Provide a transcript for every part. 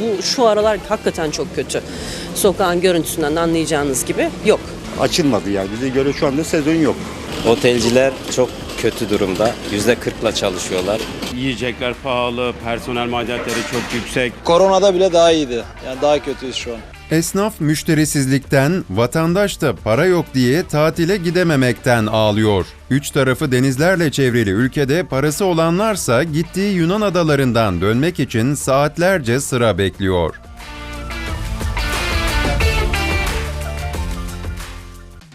bu şu aralar hakikaten çok kötü. Sokağın görüntüsünden anlayacağınız gibi yok. Açılmadı yani. Bize göre şu anda sezon yok. Otelciler çok kötü durumda. %40'la çalışıyorlar. Yiyecekler pahalı, personel maliyetleri çok yüksek. Koronada bile daha iyiydi. Yani daha kötüyüz şu an. Esnaf müşterisizlikten, vatandaş da para yok diye tatile gidememekten ağlıyor. Üç tarafı denizlerle çevrili ülkede parası olanlarsa gittiği Yunan adalarından dönmek için saatlerce sıra bekliyor.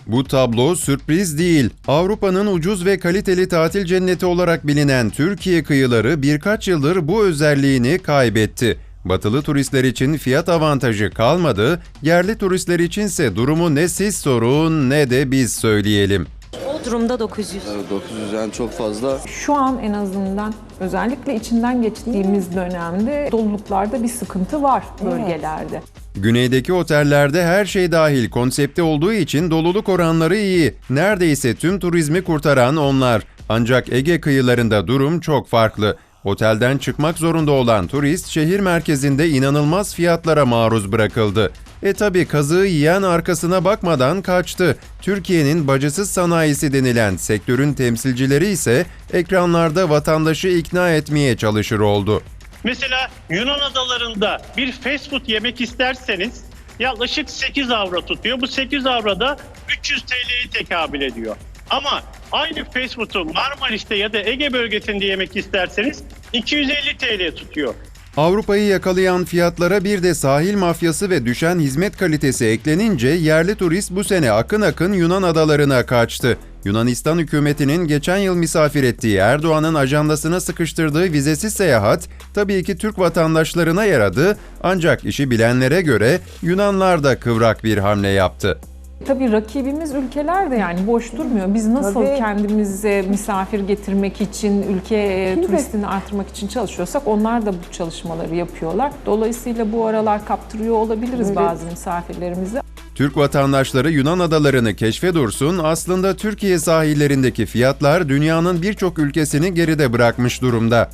Bu tablo sürpriz değil. Avrupa'nın ucuz ve kaliteli tatil cenneti olarak bilinen Türkiye kıyıları birkaç yıldır bu özelliğini kaybetti. Batılı turistler için fiyat avantajı kalmadı, yerli turistler içinse durumu ne siz sorun ne de biz söyleyelim. Bodrum'da 900. 900 yani çok fazla. Şu an en azından özellikle içinden geçtiğimiz dönemde doluluklarda bir sıkıntı var bölgelerde. Güneydeki otellerde her şey dahil konsepte olduğu için doluluk oranları iyi. Neredeyse tüm turizmi kurtaran onlar. Ancak Ege kıyılarında durum çok farklı. Otelden çıkmak zorunda olan turist şehir merkezinde inanılmaz fiyatlara maruz bırakıldı. E tabi kazığı yiyen arkasına bakmadan kaçtı. Türkiye'nin bacısız sanayisi denilen sektörün temsilcileri ise ekranlarda vatandaşı ikna etmeye çalışır oldu. Mesela Yunan adalarında bir fast food yemek isterseniz yaklaşık 8 avro tutuyor. Bu 8 avro da 300 TL'ye tekabül ediyor. Ama aynı fast food'u Marmaris'te ya da Ege bölgesinde yemek isterseniz 250 TL tutuyor. Avrupa'yı yakalayan fiyatlara bir de sahil mafyası ve düşen hizmet kalitesi eklenince yerli turist bu sene akın akın Yunan adalarına kaçtı. Yunanistan hükümetinin geçen yıl misafir ettiği Erdoğan'ın ajandasına sıkıştırdığı vizesiz seyahat tabii ki Türk vatandaşlarına yaradı ancak işi bilenlere göre Yunanlar da kıvrak bir hamle yaptı. Tabii rakibimiz ülkeler de yani boş durmuyor. Biz nasıl Tabii. kendimize misafir getirmek için, ülke e, turistini artırmak için çalışıyorsak onlar da bu çalışmaları yapıyorlar. Dolayısıyla bu aralar kaptırıyor olabiliriz Evet. bazı misafirlerimizi. Türk vatandaşları Yunan adalarını keşfe dursun aslında Türkiye sahillerindeki fiyatlar dünyanın birçok ülkesini geride bırakmış durumda.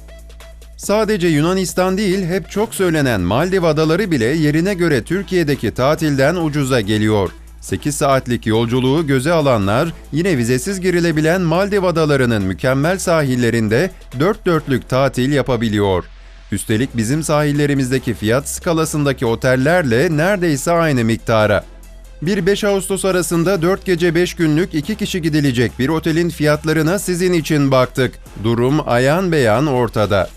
Sadece Yunanistan değil hep çok söylenen Maldiv adaları bile yerine göre Türkiye'deki tatilden ucuza geliyor. 8 saatlik yolculuğu göze alanlar yine vizesiz girilebilen Maldiv adalarının mükemmel sahillerinde dört dörtlük tatil yapabiliyor. Üstelik bizim sahillerimizdeki fiyat skalasındaki otellerle neredeyse aynı miktara. 1-5 Ağustos arasında 4 gece 5 günlük 2 kişi gidilecek bir otelin fiyatlarına sizin için baktık. Durum ayan beyan ortada.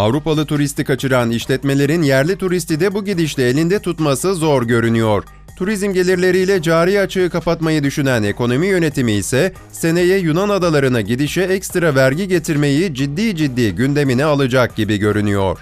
Avrupalı turisti kaçıran işletmelerin yerli turisti de bu gidişle elinde tutması zor görünüyor. Turizm gelirleriyle cari açığı kapatmayı düşünen ekonomi yönetimi ise seneye Yunan adalarına gidişe ekstra vergi getirmeyi ciddi ciddi gündemine alacak gibi görünüyor.